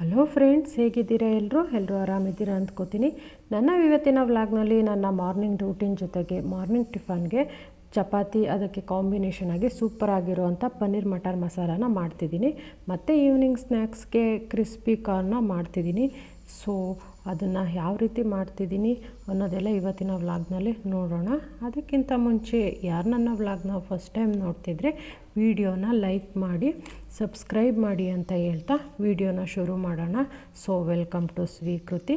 Hello friends, ಹೇಗಿದ್ದೀರಾ ಎಲ್ಲರೂ? ಎಲ್ಲರೂ ಆರಾಮಿದ್ದೀರಾ ಅಂದ್ಕೋತೀನಿ. ನನ್ನ ಇವತ್ತಿನ ವ್ಲಾಗ್ನಲ್ಲಿ ನನ್ನ ಮಾರ್ನಿಂಗ್ ರೂಟೀನ್ ಜೊತೆಗೆ ಮಾರ್ನಿಂಗ್ ಟಿಫನ್ಗೆ ಚಪಾತಿ, ಅದಕ್ಕೆ ಕಾಂಬಿನೇಷನ್ ಆಗಿ ಸೂಪರ್ ಆಗಿರುವಂಥ ಪನ್ನೀರ್ ಮಟರ್ ಮಸಾಲಾನ ಮಾಡ್ತಿದ್ದೀನಿ. ಮತ್ತು ಈವ್ನಿಂಗ್ ಸ್ನ್ಯಾಕ್ಸ್ಗೆ ಕ್ರಿಸ್ಪಿ ಕಾರ್ನ ಮಾಡ್ತಿದ್ದೀನಿ. ಸೊ ಅದನ್ನು ಯಾವ ರೀತಿ ಮಾಡ್ತಿದ್ದೀನಿ ಅನ್ನೋದೆಲ್ಲ ಇವತ್ತಿನ ವ್ಲಾಗ್ನಲ್ಲಿ ನೋಡೋಣ. ಅದಕ್ಕಿಂತ ಮುಂಚೆ ಯಾರು ನನ್ನ ವ್ಲಾಗ್ನ ಫಸ್ಟ್ ಟೈಮ್ ನೋಡ್ತಿದ್ರೆ ವಿಡಿಯೋನ ಲೈಕ್ ಮಾಡಿ, ಸಬ್ಸ್ಕ್ರೈಬ್ ಮಾಡಿ ಅಂತ ಹೇಳ್ತಾ ವಿಡಿಯೋನ ಶುರು ಮಾಡೋಣ. ಸೊ, ವೆಲ್ಕಮ್ ಟು ಸ್ವೀಕೃತಿ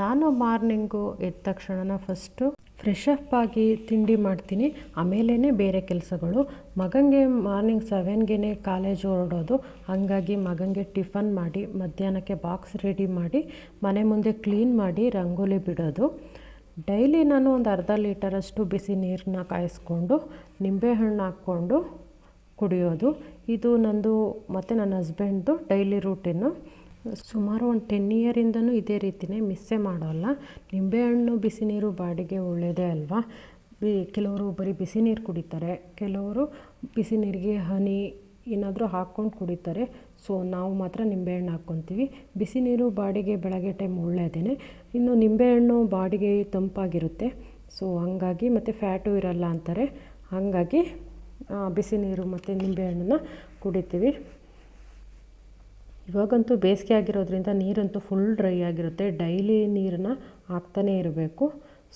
ನಾನು ಮಾರ್ನಿಂಗು ಎದ್ದ ತಕ್ಷಣನ ಫಸ್ಟು ಫ್ರೆಶ್ ಅಪ್ ಆಗಿ ತಿಂಡಿ ಮಾಡ್ತೀನಿ. ಆಮೇಲೇ ಬೇರೆ ಕೆಲಸಗಳು. ಮಗನಿಗೆ ಮಾರ್ನಿಂಗ್ ಸೆವೆನ್ಗೆ ಕಾಲೇಜ್ ಹೊರಡೋದು. ಹಾಗಾಗಿ ಮಗನಿಗೆ ಟಿಫನ್ ಮಾಡಿ, ಮಧ್ಯಾಹ್ನಕ್ಕೆ ಬಾಕ್ಸ್ ರೆಡಿ ಮಾಡಿ, ಮನೆ ಮುಂದೆ ಕ್ಲೀನ್ ಮಾಡಿ ರಂಗೋಲಿ ಬಿಡೋದು. ಡೈಲಿ ನಾನು ಒಂದು ಅರ್ಧ ಲೀಟರಷ್ಟು ಬಿಸಿ ನೀರನ್ನ ಕಾಯಿಸ್ಕೊಂಡು ನಿಂಬೆಹಣ್ಣು ಹಾಕ್ಕೊಂಡು ಕುಡಿಯೋದು. ಇದು ನಂದು ಮತ್ತು ನನ್ನ ಹಸ್ಬೆಂಡ್ದು ಡೈಲಿ ರೂಟೀನು ಸುಮಾರು ಒಂದು ಟೆನ್ ಇಯರಿಂದನೂ ಇದೇ ರೀತಿಯೇ ಮಿಸ್ಸೇ ಮಾಡೋಲ್ಲ. ನಿಂಬೆಹಣ್ಣು ಬಿಸಿ ನೀರು ಬಾಡಿಗೆ ಒಳ್ಳೆಯದೇ ಅಲ್ವಾ? ಕೆಲವರು ಬರೀ ಬಿಸಿ ನೀರು ಕುಡಿತಾರೆ, ಕೆಲವರು ಬಿಸಿ ನೀರಿಗೆ ಹನಿ ಏನಾದರೂ ಹಾಕ್ಕೊಂಡು ಕುಡಿತಾರೆ. ಸೊ ನಾವು ಮಾತ್ರ ನಿಂಬೆಹಣ್ಣು ಹಾಕ್ಕೊತೀವಿ. ಬಿಸಿ ನೀರು ಬಾಡಿಗೆ ಬೆಳಗ್ಗೆ ಟೈಮ್ ಒಳ್ಳೆಯದೇ ಇನ್ನು ನಿಂಬೆಹಣ್ಣು ಬಾಡಿಗೆ ತಂಪಾಗಿರುತ್ತೆ. ಸೊ ಹಂಗಾಗಿ ಮತ್ತು ಫ್ಯಾಟು ಇರಲ್ಲ ಅಂತಾರೆ. ಹಾಗಾಗಿ ಬಿಸಿ ನೀರು ಮತ್ತು ನಿಂಬೆಹಣ್ಣನ್ನ ಕುಡಿತೀವಿ. ಇವಾಗಂತೂ ಬೇಸಿಗೆ ಆಗಿರೋದ್ರಿಂದ ನೀರಂತೂ ಫುಲ್ ಡ್ರೈ ಆಗಿರುತ್ತೆ. ಡೈಲಿ ನೀರನ್ನ ಹಾಕ್ತಾನೇ ಇರಬೇಕು.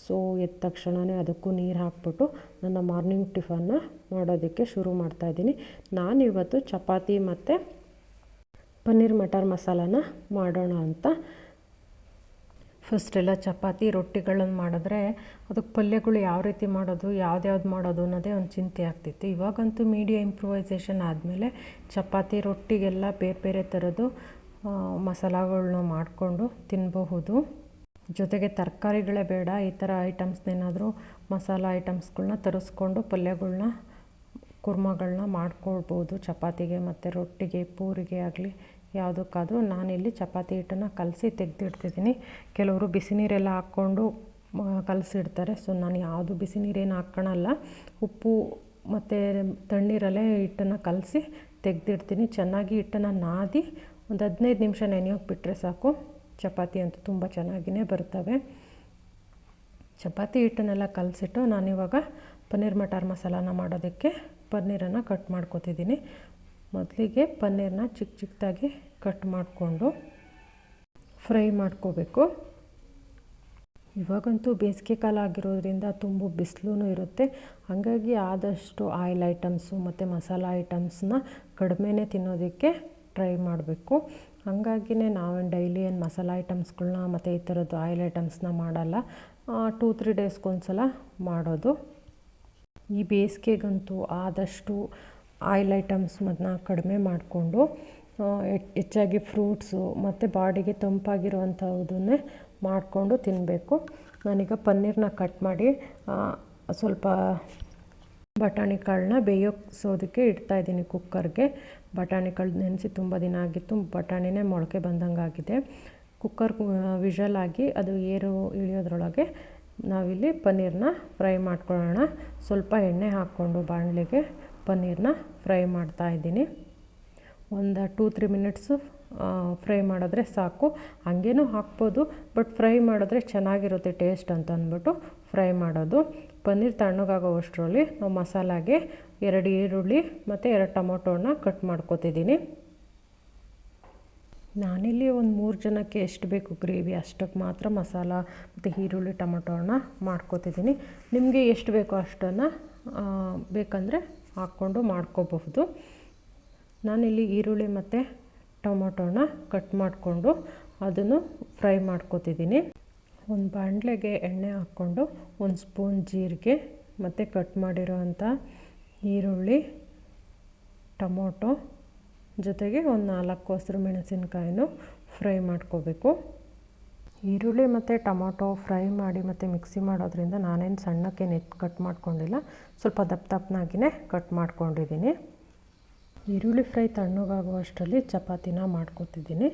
ಸೊ ಎದ್ದ ತಕ್ಷಣವೇ ಅದಕ್ಕೂ ನೀರು ಹಾಕ್ಬಿಟ್ಟು ನನ್ನ ಮಾರ್ನಿಂಗ್ ಟಿಫನ್ನ ಮಾಡೋದಕ್ಕೆ ಶುರು ಮಾಡ್ತಾಯಿದ್ದೀನಿ ನಾನಿವತ್ತು ಚಪಾತಿ ಮತ್ತು ಪನ್ನೀರ್ ಮಟರ್ ಮಸಾಲಾನ ಮಾಡೋಣ ಅಂತ. ಫಸ್ಟೆಲ್ಲ ಚಪಾತಿ ರೊಟ್ಟಿಗಳನ್ನು ಮಾಡಿದ್ರೆ ಅದಕ್ಕೆ ಪಲ್ಯಗಳು ಯಾವ ರೀತಿ ಮಾಡೋದು, ಯಾವ್ದ್ಯಾವ್ದು ಮಾಡೋದು ಅನ್ನೋದೇ ಒಂದು ಚಿಂತೆ ಆಗ್ತಿತ್ತು. ಇವಾಗಂತೂ ಮೀಡಿಯಾ ಇಂಪ್ರೂವೈಸೇಷನ್ ಆದಮೇಲೆ ಚಪಾತಿ, ರೊಟ್ಟಿಗೆಲ್ಲ ಬೇರೆ ಬೇರೆ ಥರದ್ದು ಮಸಾಲಗಳನ್ನ ಮಾಡಿಕೊಂಡು ತಿನ್ನಬಹುದು ಜೊತೆಗೆ ತರಕಾರಿಗಳೇ ಬೇಡ, ಈ ಥರ ಐಟಮ್ಸ್ನೇನಾದರೂ ಮಸಾಲ ಐಟಮ್ಸ್ಗಳನ್ನ ತರಿಸ್ಕೊಂಡು ಪಲ್ಯಗಳನ್ನ ಕುರ್ಮಗಳನ್ನ ಮಾಡ್ಕೊಳ್ಬೋದು ಚಪಾತಿಗೆ ಮತ್ತು ರೊಟ್ಟಿಗೆ, ಪೂರಿಗೆ ಆಗಲಿ ಯಾವುದಕ್ಕಾದರೂ ನಾನಿಲ್ಲಿ ಚಪಾತಿ ಹಿಟ್ಟನ್ನು ಕಲಸಿ ತೆಗೆದಿಡ್ತಿದ್ದೀನಿ. ಕೆಲವರು ಬಿಸಿ ನೀರೆಲ್ಲ ಹಾಕ್ಕೊಂಡು ಕಲಸಿಡ್ತಾರೆ. ಸೊ, ನಾನು ಯಾವುದು ಬಿಸಿ ನೀರೇನು ಹಾಕ್ಕೊಳಲ್ಲ ಉಪ್ಪು ಮತ್ತು ತಣ್ಣೀರಲ್ಲೇ ಹಿಟ್ಟನ್ನು ಕಲಸಿ ತೆಗೆದಿಡ್ತೀನಿ. ಚೆನ್ನಾಗಿ ಹಿಟ್ಟನ್ನು ನಾದಿ ಒಂದು ಹದಿನೈದು ನಿಮಿಷ ನೆನೆಯೋಕೆ ಬಿಟ್ಟರೆ ಸಾಕು. ಚಪಾತಿ ಅಂತೂ ತುಂಬ ಚೆನ್ನಾಗಿಯೇ ಬರ್ತವೆ. ಚಪಾತಿ ಹಿಟ್ಟನ್ನೆಲ್ಲ ಕಲಸಿಟ್ಟು ನಾನಿವಾಗ ಪನ್ನೀರ್ ಮಟಾರ್ ಮಸಾಲಾನ ಮಾಡೋದಕ್ಕೆ ಪನ್ನೀರನ್ನು ಕಟ್ ಮಾಡ್ಕೊತಿದ್ದೀನಿ. ಮೊದಲಿಗೆ ಪನ್ನೀರನ್ನ ಚಿಕ್ಕ ಚಿಕ್ಕದಾಗಿ ಕಟ್ ಮಾಡಿಕೊಂಡು ಫ್ರೈ ಮಾಡ್ಕೋಬೇಕು. ಇವಾಗಂತೂ ಬೇಸಿಗೆ ಕಾಲ ಆಗಿರೋದ್ರಿಂದ ತುಂಬ ಬಿಸಿಲೂ ಇರುತ್ತೆ. ಹಾಗಾಗಿ ಆದಷ್ಟು ಆಯಿಲ್ ಐಟಮ್ಸು ಮತ್ತು ಮಸಾಲ ಐಟಮ್ಸನ್ನ ಕಡಿಮೆನೇ ತಿನ್ನೋದಕ್ಕೆ ಟ್ರೈ ಮಾಡಬೇಕು. ಹಾಗಾಗಿನೇ ನಾವೇನು ಡೈಲಿ ಏನು ಮಸಾಲ ಐಟಮ್ಸ್ಗಳನ್ನ ಮತ್ತು ಈ ಥರದ್ದು ಆಯಿಲ್ ಐಟಮ್ಸ್ನ ಮಾಡಲ್ಲ. ಟೂ, ತ್ರೀ ಡೇಸ್ಗೊಂದ್ಸಲ ಮಾಡೋದು. ಈ ಬೇಸಿಗೆಗಂತೂ ಆದಷ್ಟು ಆಯಿಲ್ ಐಟಮ್ಸ್ ಅದನ್ನ ಕಡಿಮೆ ಮಾಡಿಕೊಂಡು ಹೆಚ್ಚಾಗಿ ಫ್ರೂಟ್ಸು ಮತ್ತು ಬಾಡಿಗೆ ತಂಪಾಗಿರುವಂಥವುದನ್ನೇ ಮಾಡಿಕೊಂಡು ತಿನ್ನಬೇಕು ನಾನೀಗ ಪನ್ನೀರನ್ನ ಕಟ್ ಮಾಡಿ ಸ್ವಲ್ಪ ಬಟಾಣಿ ಕಾಳನ್ನ ಬೇಯೋಕ್ಸೋದಕ್ಕೆ ಇಡ್ತಾಯಿದ್ದೀನಿ ಕುಕ್ಕರ್ಗೆ. ಬಟಾಣಿ ಕಾಳು ನೆನೆಸಿ ತುಂಬ ದಿನ ಆಗಿತ್ತು, ಬಟಾಣಿನೇ ಮೊಳಕೆ ಬಂದಂಗೆ ಆಗಿದೆ. ಕುಕ್ಕರ್ ವಿಷಲ್ ಆಗಿ ಅದು ಏರು ಇಳಿಯೋದ್ರೊಳಗೆ ನಾವಿಲ್ಲಿ ಪನ್ನೀರನ್ನ ಫ್ರೈ ಮಾಡ್ಕೊಳ್ಳೋಣ. ಸ್ವಲ್ಪ ಎಣ್ಣೆ ಹಾಕ್ಕೊಂಡು ಬಾಣಲೆಗೆ ಪನ್ನೀರನ್ನ ಫ್ರೈ ಮಾಡ್ತಾ ಇದ್ದೀನಿ. ಒಂದು ಟೂ, ತ್ರೀ ಮಿನಿಟ್ಸು ಫ್ರೈ ಮಾಡಿದ್ರೆ ಸಾಕು. ಹಾಗೇನೂ ಹಾಕ್ಬೋದು, ಬಟ್ ಫ್ರೈ ಮಾಡಿದ್ರೆ ಚೆನ್ನಾಗಿರುತ್ತೆ ಟೇಸ್ಟ್ ಅಂತ ಅಂದ್ಬಿಟ್ಟು ಫ್ರೈ ಮಾಡೋದು. ಪನ್ನೀರ್ ತಣ್ಣಗಾಗೋ ಅಷ್ಟರಲ್ಲಿ ನಾವು ಮಸಾಲಾಗೆ ಎರಡು ಈರುಳ್ಳಿ ಮತ್ತು ಎರಡು ಟೊಮೊಟೊನ ಕಟ್ ಮಾಡ್ಕೋತಿದ್ದೀನಿ. ನಾನಿಲ್ಲಿ ಒಂದು ಮೂರು ಜನಕ್ಕೆ ಎಷ್ಟು ಬೇಕು ಗ್ರೇವಿ, ಅಷ್ಟಕ್ಕೆ ಮಾತ್ರ ಮಸಾಲ ಮತ್ತು ಈರುಳ್ಳಿ, ಟೊಮೊಟೊನ ಮಾಡ್ಕೋತಿದ್ದೀನಿ. ನಿಮಗೆ ಎಷ್ಟು ಬೇಕೋ ಅಷ್ಟನ್ನು ಬೇಕಂದರೆ ಹಾಕ್ಕೊಂಡು ಮಾಡ್ಕೋಬಹುದು. ನಾನಿಲ್ಲಿ ಈರುಳ್ಳಿ ಮತ್ತು ಟೊಮೊಟೊನ ಕಟ್ ಮಾಡಿಕೊಂಡು ಅದನ್ನು ಫ್ರೈ ಮಾಡ್ಕೋತಿದ್ದೀನಿ. ಒಂದು ಬಾಣಲೆಗೆ ಎಣ್ಣೆ ಹಾಕ್ಕೊಂಡು ಒಂದು ಸ್ಪೂನ್ ಜೀರಿಗೆ ಮತ್ತು ಕಟ್ ಮಾಡಿರೋವಂಥ ಈರುಳ್ಳಿ, ಟೊಮೊಟೊ ಜೊತೆಗೆ ಒಂದು ನಾಲ್ಕು ಹಸಿರು ಮೆಣಸಿನ್ಕಾಯಿನೂ ಫ್ರೈ ಮಾಡ್ಕೋಬೇಕು. ಈರುಳ್ಳಿ ಮತ್ತು ಟೊಮೊಟೊ ಫ್ರೈ ಮಾಡಿ ಮತ್ತು ಮಿಕ್ಸಿ ಮಾಡೋದ್ರಿಂದ ನಾನೇನು ಸಣ್ಣಕ್ಕೆ ನೆಟ್ ಕಟ್ ಮಾಡ್ಕೊಂಡಿಲ್ಲ, ಸ್ವಲ್ಪ ದಪ್ಪ ದಪ್ಪನಾಗಿಯೇ ಕಟ್ ಮಾಡ್ಕೊಂಡಿದ್ದೀನಿ. ಈರುಳ್ಳಿ ಫ್ರೈ ತಣ್ಣಗಾಗುವಷ್ಟರಲ್ಲಿ ಚಪಾತಿನ ಮಾಡ್ಕೊತಿದ್ದೀನಿ.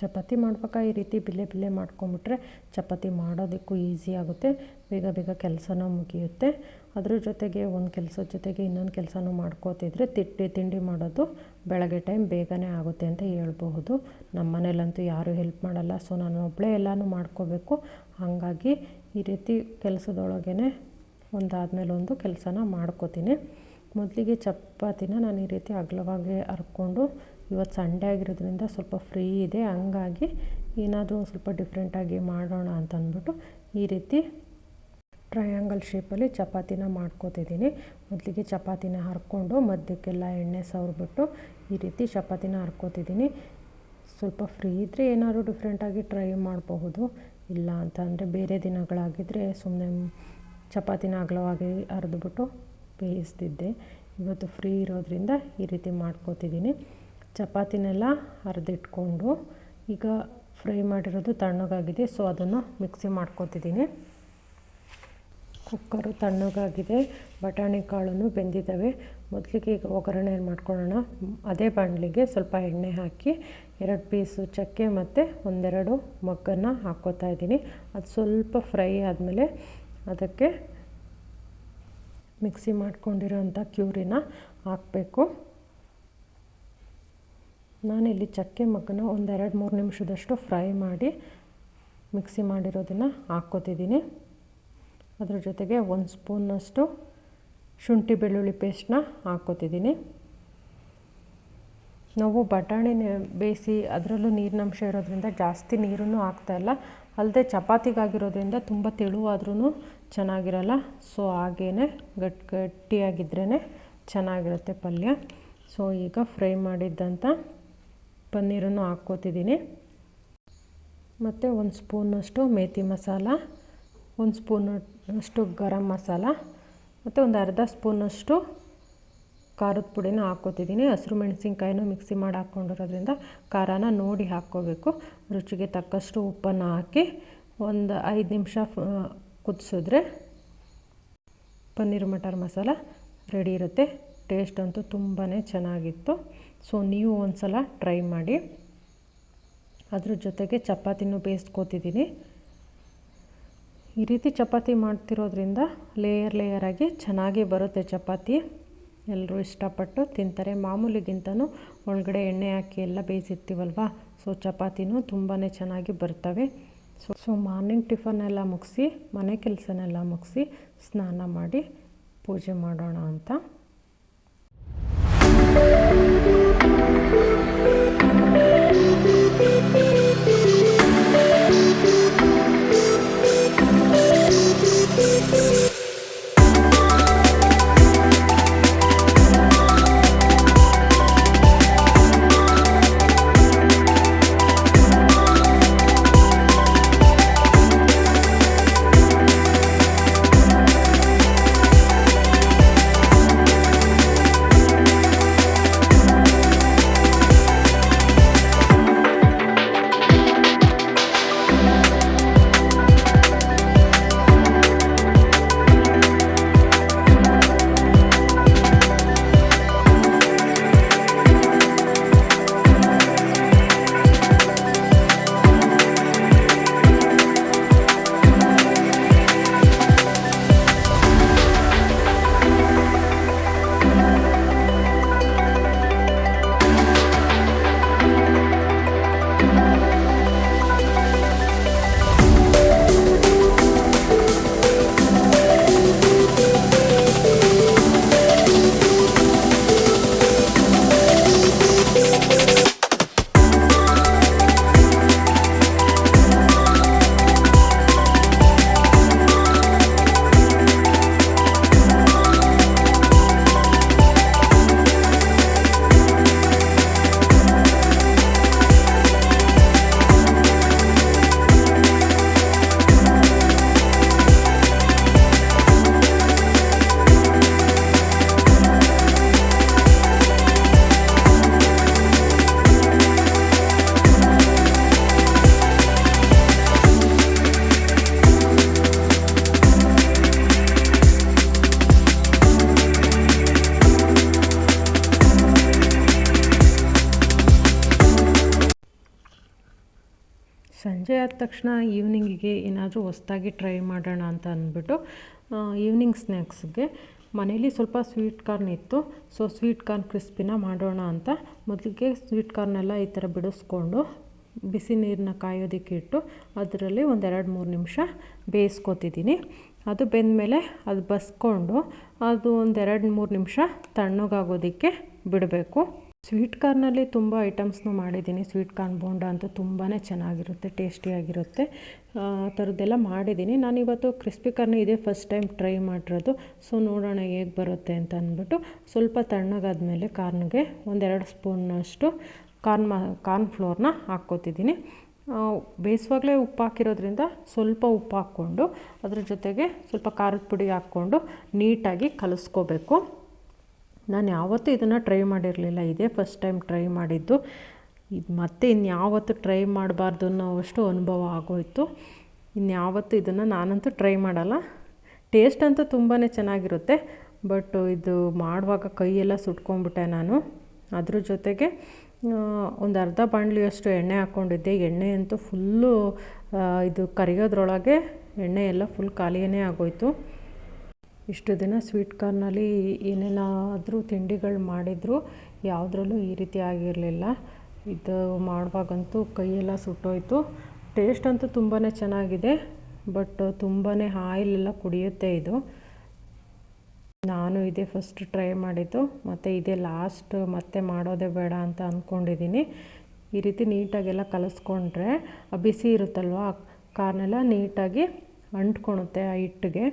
ಚಪಾತಿ ಮಾಡುವಾಗ ಈ ರೀತಿ ಬಿಲ್ಲೆ ಬಿಲ್ಲೆ ಮಾಡ್ಕೊಂಬಿಟ್ರೆ ಚಪಾತಿ ಮಾಡೋದಕ್ಕೂ ಈಸಿ ಆಗುತ್ತೆ. ಬೇಗ ಬೇಗ ಕೆಲಸನೂ ಮುಗಿಯುತ್ತೆ. ಅದ್ರ ಜೊತೆಗೆ ಒಂದು ಕೆಲಸದ ಜೊತೆಗೆ ಇನ್ನೊಂದು ಕೆಲಸನೂ ಮಾಡ್ಕೋತಿದ್ರೆ ತಿಟ್ಟಿ ತಿಂಡಿ ಮಾಡೋದು ಬೆಳಗ್ಗೆ ಟೈಮ್ ಬೇಗನೆ ಆಗುತ್ತೆ ಅಂತ ಹೇಳ್ಬಹುದು. ನಮ್ಮ ಮನೇಲಂತೂ ಯಾರೂ ಹೆಲ್ಪ್ ಮಾಡಲ್ಲ. ಸೊ ನಾನು ಒಬ್ಬಳೇ ಎಲ್ಲನೂ ಮಾಡ್ಕೋಬೇಕು. ಹಾಗಾಗಿ ಈ ರೀತಿ ಕೆಲಸದೊಳಗೇ ಒಂದಾದಮೇಲೆ ಒಂದು ಕೆಲಸನ ಮಾಡ್ಕೋತೀನಿ. ಮೊದಲಿಗೆ ಚಪಾತಿನ ನಾನು ಈ ರೀತಿ ಅಗಲವಾಗಿ ಹರ್ಕೊಂಡು ಇವತ್ತು ಸಂಡೇ ಆಗಿರೋದ್ರಿಂದ ಸ್ವಲ್ಪ ಫ್ರೀ ಇದೆ. ಹಂಗಾಗಿ ಏನಾದರೂ ಸ್ವಲ್ಪ ಡಿಫ್ರೆಂಟಾಗಿ ಮಾಡೋಣ ಅಂತ ಅಂದ್ಬಿಟ್ಟು ಈ ರೀತಿ ಟ್ರಯಾಂಗಲ್ ಶೇಪಲ್ಲಿ ಚಪಾತಿನ ಮಾಡ್ಕೋತಿದ್ದೀನಿ. ಮೊದಲಿಗೆ ಚಪಾತಿನ ಹರ್ಕೊಂಡು ಮಧ್ಯಕ್ಕೆಲ್ಲ ಎಣ್ಣೆ ಸವರ್ಬಿಟ್ಟು ಈ ರೀತಿ ಚಪಾತಿನ ಹರ್ಕೋತಿದ್ದೀನಿ. ಸ್ವಲ್ಪ ಫ್ರೀ ಇದ್ದರೆ ಏನಾದರೂ ಡಿಫ್ರೆಂಟಾಗಿ ಟ್ರೈ ಮಾಡಬಹುದು. ಇಲ್ಲ ಅಂತ ಅಂದರೆ ಬೇರೆ ದಿನಗಳಾಗಿದ್ದರೆ ಸುಮ್ಮನೆ ಚಪಾತಿನ ಅಗಲವಾಗಿ ಹರಿದ್ಬಿಟ್ಟು ಬೇಯಿಸ್ತಿದ್ದೆ. ಇವತ್ತು ಫ್ರೀ ಇರೋದ್ರಿಂದ ಈ ರೀತಿ ಮಾಡ್ಕೋತಿದ್ದೀನಿ. ಚಪಾತಿನೆಲ್ಲ ಅರೆದಿಟ್ಕೊಂಡು ಈಗ ಫ್ರೈ ಮಾಡಿರೋದು ತಣ್ಣಗಾಗಿದೆ ಸೊ ಅದನ್ನು ಮಿಕ್ಸಿ ಮಾಡ್ಕೋತಿದ್ದೀನಿ. ಕುಕ್ಕರು ತಣ್ಣಗಾಗಿದೆ, ಬಟಾಣಿ ಕಾಳನ್ನು ಬೆಂದಿದ್ದಾವೆ. ಮೊದಲಿಗೆ ಈಗ ಒಗ್ಗರಣೆ ಮಾಡ್ಕೊಳ್ಳೋಣ? ಅದೇ ಬಾಣಲಿಗೆ ಸ್ವಲ್ಪ ಎಣ್ಣೆ ಹಾಕಿ ಎರಡು ಪೀಸು ಚಕ್ಕೆ ಮತ್ತು ಒಂದೆರಡು ಮೊಗ್ಗನ್ನು ಹಾಕ್ಕೋತಾ ಇದ್ದೀನಿ. ಅದು ಸ್ವಲ್ಪ ಫ್ರೈ ಆದಮೇಲೆ ಅದಕ್ಕೆ ಮಿಕ್ಸಿ ಮಾಡ್ಕೊಂಡಿರೋಂಥ ಕ್ಯೂರಿನ ಹಾಕಬೇಕು. ನಾನಿಲ್ಲಿ ಚಕ್ಕೆ ಮಗ್ಗನ ಒಂದೆರಡು ಮೂರು ನಿಮಿಷದಷ್ಟು ಫ್ರೈ ಮಾಡಿ ಮಿಕ್ಸಿ ಮಾಡಿರೋದನ್ನು ಹಾಕ್ಕೋತಿದ್ದೀನಿ. ಅದ್ರ ಜೊತೆಗೆ ಒಂದು ಸ್ಪೂನಷ್ಟು ಶುಂಠಿ ಬೆಳ್ಳುಳ್ಳಿ ಪೇಸ್ಟನ್ನ ಹಾಕ್ಕೋತಿದ್ದೀನಿ. ನಾವು ಬಟಾಣಿನ ಬೇಯಿಸಿ ಅದರಲ್ಲೂ ನೀರಿನಂಶ ಇರೋದ್ರಿಂದ ಜಾಸ್ತಿ ನೀರನ್ನು ಹಾಕ್ತಾಯಿಲ್ಲ ಅಲ್ಲದೆ ಚಪಾತಿಗಾಗಿರೋದ್ರಿಂದ ತುಂಬ ತೆಳುವಾದ್ರೂ ಚೆನ್ನಾಗಿರಲ್ಲ. ಸೊ ಹಾಗೇ ಗಟ್ಟಿ ಗಟ್ಟಿಯಾಗಿದ್ರೇ ಚೆನ್ನಾಗಿರುತ್ತೆ ಪಲ್ಯ. ಸೊ, ಈಗ ಫ್ರೈ ಮಾಡಿದ್ದಂಥ ಪನ್ನೀರನ್ನು ಹಾಕ್ಕೋತಿದ್ದೀನಿ. ಮತ್ತು ಒಂದು ಸ್ಪೂನಷ್ಟು ಮೇಥಿ ಮಸಾಲ, ಒಂದು ಸ್ಪೂನಷ್ಟು ಗರಂ ಮಸಾಲ, ಮತ್ತು ಒಂದು ಅರ್ಧ ಸ್ಪೂನಷ್ಟು ಖಾರದ ಪುಡಿನ ಹಾಕ್ಕೋತಿದ್ದೀನಿ. ಹಸಿರು ಮೆಣಸಿನ್ಕಾಯಿನೂ ಮಿಕ್ಸಿ ಮಾಡಿ ಹಾಕ್ಕೊಂಡಿರೋದ್ರಿಂದ ಖಾರನ ನೋಡಿ ಹಾಕ್ಕೋಬೇಕು. ರುಚಿಗೆ ತಕ್ಕಷ್ಟು ಉಪ್ಪನ್ನು ಹಾಕಿ ಒಂದು ಐದು ನಿಮಿಷ ಕುದಿಸಿದ್ರೆ ಪನ್ನೀರ್ ಮಟರ್ ಮಸಾಲ ರೆಡಿ ಇರುತ್ತೆ. ಟೇಸ್ಟ್ ಅಂತೂ ತುಂಬಾ ಚೆನ್ನಾಗಿತ್ತು. ಸೊ ನೀವು ಒಂದು ಸಲ ಟ್ರೈ ಮಾಡಿ. ಅದ್ರ ಜೊತೆಗೆ ಚಪಾತಿನೂ ಬೇಯಿಸ್ಕೋತಿದ್ದೀನಿ ಈ ರೀತಿ ಚಪಾತಿ ಮಾಡ್ತಿರೋದ್ರಿಂದ ಲೇಯರ್ ಲೇಯರಾಗಿ ಚೆನ್ನಾಗಿ ಬರುತ್ತೆ ಚಪಾತಿ. ಎಲ್ಲರೂ ಇಷ್ಟಪಟ್ಟು ತಿಂತಾರೆ. ಮಾಮೂಲಿಗಿಂತನೂ ಒಳಗಡೆ ಎಣ್ಣೆ ಹಾಕಿ ಎಲ್ಲ ಬೇಯಿಸಿರ್ತೀವಲ್ವ? ಸೊ ಚಪಾತಿನೂ ತುಂಬಾ ಚೆನ್ನಾಗಿ ಬರ್ತವೆ. ಸೊ ಸೊ ಮಾರ್ನಿಂಗ್ ಟಿಫನ್ ಎಲ್ಲ ಮುಗಿಸಿ, ಮನೆ ಕೆಲಸನೆಲ್ಲ ಮುಗಿಸಿ ಸ್ನಾನ ಮಾಡಿ ಪೂಜೆ ಮಾಡೋಣ ಅಂತ. Thank you. ಸಂಜೆ ಆದ ತಕ್ಷಣ ಈವ್ನಿಂಗಿಗೆ ಏನಾದರೂ ಹೊಸ್ದಾಗಿ ಟ್ರೈ ಮಾಡೋಣ ಅಂತ ಅಂದ್ಬಿಟ್ಟು ಈವ್ನಿಂಗ್ ಸ್ನ್ಯಾಕ್ಸ್ಗೆ ಮನೇಲಿ ಸ್ವಲ್ಪ ಸ್ವೀಟ್ ಕಾರ್ನ್ ಇತ್ತು. ಸೊ, ಸ್ವೀಟ್ ಕಾರ್ನ್ ಕ್ರಿಸ್ಪಿನ ಮಾಡೋಣ ಅಂತ ಮೊದಲಿಗೆ ಸ್ವೀಟ್ ಕಾರ್ನೆಲ್ಲ ಈ ಥರ ಬಿಡಿಸ್ಕೊಂಡು ಬಿಸಿ ನೀರನ್ನ ಕಾಯೋದಕ್ಕೆ ಇಟ್ಟು ಅದರಲ್ಲಿ ಒಂದೆರಡು ಮೂರು ನಿಮಿಷ ಬೇಯಿಸ್ಕೊತಿದ್ದೀನಿ. ಅದು ಬೆಂದಮೇಲೆ ಅದು ಬಸ್ಕೊಂಡು ಅದು ಒಂದೆರಡು ಮೂರು ನಿಮಿಷ ತಣ್ಣಗಾಗೋದಕ್ಕೆ ಬಿಡಬೇಕು. ಸ್ವೀಟ್ ಕಾರ್ನಲ್ಲಿ ತುಂಬ ಐಟಮ್ಸ್ನು ಮಾಡಿದ್ದೀನಿ. ಸ್ವೀಟ್ ಕಾರ್ನ್ ಬೋಂಡ ಅಂತೂ ತುಂಬಾ ಚೆನ್ನಾಗಿರುತ್ತೆ, ಟೇಸ್ಟಿಯಾಗಿರುತ್ತೆ. ಆ ಥರದ್ದೆಲ್ಲ ಮಾಡಿದ್ದೀನಿ. ನಾನಿವತ್ತು ಕ್ರಿಸ್ಪಿ ಕಾರ್ನ್ ಇದೇ ಫಸ್ಟ್ ಟೈಮ್ ಟ್ರೈ ಮಾಡಿರೋದು. ಸೊ ನೋಡೋಣ ಹೇಗೆ ಬರುತ್ತೆ ಅಂತ ಅಂದ್ಬಿಟ್ಟು ಸ್ವಲ್ಪ ತಣ್ಣಗಾದ್ಮೇಲೆ ಕಾರ್ನ್ಗೆ ಒಂದೆರಡು ಸ್ಪೂನಷ್ಟು ಕಾರ್ನ್ ಮಾ ಕಾರ್ನ್ ಫ್ಲೋರ್ನ ಹಾಕ್ಕೋತಿದ್ದೀನಿ. ಬೇಯಿಸುವಾಗಲೇ ಉಪ್ಪು ಹಾಕಿರೋದ್ರಿಂದ ಸ್ವಲ್ಪ ಉಪ್ಪು ಹಾಕ್ಕೊಂಡು ಅದ್ರ ಜೊತೆಗೆ ಸ್ವಲ್ಪ ಖಾರದ ಪುಡಿ ಹಾಕ್ಕೊಂಡು ನೀಟಾಗಿ ಕಲಿಸ್ಕೋಬೇಕು. ನಾನು ಯಾವತ್ತೂ ಇದನ್ನು ಟ್ರೈ ಮಾಡಿರಲಿಲ್ಲ. ಇದೇ ಫಸ್ಟ್ ಟೈಮ್ ಟ್ರೈ ಮಾಡಿದ್ದು. ಇದು ಮತ್ತೆ ಇನ್ಯಾವತ್ತು ಟ್ರೈ ಮಾಡಬಾರ್ದು ಅನ್ನೋವಷ್ಟು ಅನುಭವ ಆಗೋಯಿತು. ಇನ್ಯಾವತ್ತು ಇದನ್ನು ನಾನಂತೂ ಟ್ರೈ ಮಾಡಲ್ಲ. ಟೇಸ್ಟ್ ಅಂತೂ ತುಂಬಾ ಚೆನ್ನಾಗಿರುತ್ತೆ. ಬಟ್ ಇದು ಮಾಡುವಾಗ ಕೈಯೆಲ್ಲ ಸುಟ್ಕೊಂಡ್ಬಿಟ್ಟೆ ನಾನು. ಅದ್ರ ಜೊತೆಗೆ ಒಂದು ಅರ್ಧ ಬಾಣಲಿಯಷ್ಟು ಎಣ್ಣೆ ಹಾಕ್ಕೊಂಡಿದ್ದೆ ಎಣ್ಣೆ ಅಂತೂ ಫುಲ್ಲು ಇದು ಕರಿಯೋದ್ರೊಳಗೆ ಎಣ್ಣೆ ಎಲ್ಲ ಫುಲ್ ಖಾಲಿಯೇ ಆಗೋಯಿತು. ಇಷ್ಟು ದಿನ ಸ್ವೀಟ್ ಕಾರ್ನಲ್ಲಿ ಏನೇನಾದರೂ ತಿಂಡಿಗಳು ಮಾಡಿದರೂ, ಯಾವುದ್ರಲ್ಲೂ ಈ ರೀತಿ ಆಗಿರಲಿಲ್ಲ. ಇದು ಮಾಡುವಾಗಂತೂ ಕೈಯೆಲ್ಲ ಸುಟ್ಟೋಯ್ತು. ಟೇಸ್ಟ್ ಅಂತೂ ತುಂಬಾ ಚೆನ್ನಾಗಿದೆ, ಬಟ್ ತುಂಬಾ ಆಯಿಲೆಲ್ಲ ಕುಡಿಯುತ್ತೆ ಇದು. ನಾನು ಇದೇ ಫಸ್ಟ್ ಟ್ರೈ ಮಾಡಿದ್ದು, ಮತ್ತು ಇದೇ ಲಾಸ್ಟ್ ಮತ್ತೆ ಮಾಡೋದೇ ಬೇಡ ಅಂತ ಅಂದ್ಕೊಂಡಿದ್ದೀನಿ ಈ ರೀತಿ ನೀಟಾಗೆಲ್ಲ ಕಲಿಸ್ಕೊಂಡ್ರೆ ಬಿಸಿ ಇರುತ್ತಲ್ವ ಕಾರ್ನೆಲ್ಲ ನೀಟಾಗಿ ಅಂಟ್ಕೊಳುತ್ತೆ ಆ ಹಿಟ್ಟಿಗೆ.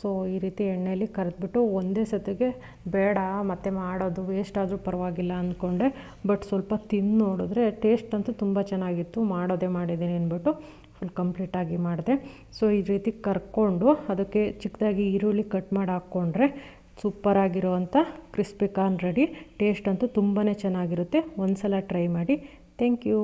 ಸೊ, ಈ ರೀತಿ ಎಣ್ಣೆಯಲ್ಲಿ ಕರೆದ್ಬಿಟ್ಟು ಒಂದೇ ಸತಿಗೆ ಬೇಡ, ಮತ್ತೆ ಮಾಡೋದು ವೇಸ್ಟ್ ಆದರೂ ಪರವಾಗಿಲ್ಲ ಅಂದ್ಕೊಂಡೆ. ಬಟ್ ಸ್ವಲ್ಪ ತಿಂದು ನೋಡಿದ್ರೆ ಟೇಸ್ಟ್ ಅಂತೂ ತುಂಬ ಚೆನ್ನಾಗಿತ್ತು. ಮಾಡೋದೇ ಮಾಡಿದ್ದೀನಿ ಅಂದ್ಬಿಟ್ಟು ಫುಲ್ ಕಂಪ್ಲೀಟಾಗಿ ಮಾಡಿದೆ. ಸೊ ಈ ರೀತಿ ಕರ್ಕೊಂಡು ಅದಕ್ಕೆ ಚಿಕ್ಕದಾಗಿ ಈರುಳ್ಳಿ ಕಟ್ ಮಾಡಿ ಹಾಕ್ಕೊಂಡ್ರೆ ಸೂಪರಾಗಿರೋವಂಥ ಕ್ರಿಸ್ಪಿ ಕಾರ್ನ್ ರೆಡಿ ಟೇಸ್ಟ್ ಅಂತೂ ತುಂಬಾ ಚೆನ್ನಾಗಿರುತ್ತೆ. ಒಂದು ಸಲ ಟ್ರೈ ಮಾಡಿ. Thank you